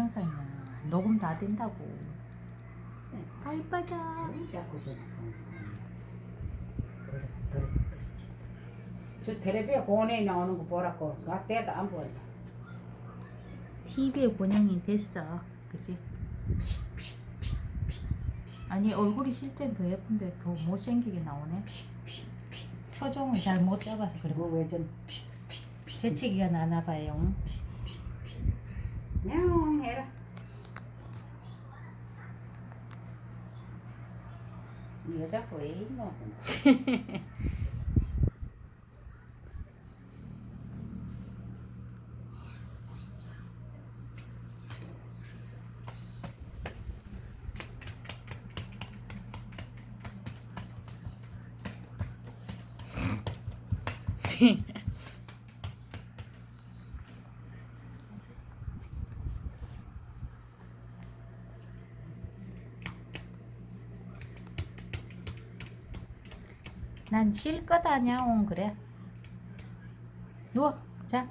동영상이야. 녹음 다 된다고. 알바자. 왜 자꾸. 저 텔레비에 공원에 나오는 거 보라고. 그때도 안 보인다. TV에 본영이 됐어. 그지? 아니 얼굴이 실제 더 예쁜데 더 못생기게 나오네. 표정을 잘 못 잡아서 그래. 그리고 왜좀 재채기가 나나 봐요. 냥해 라. 이 여자가 난 실컷 아냐옹 그래. 누워. 자.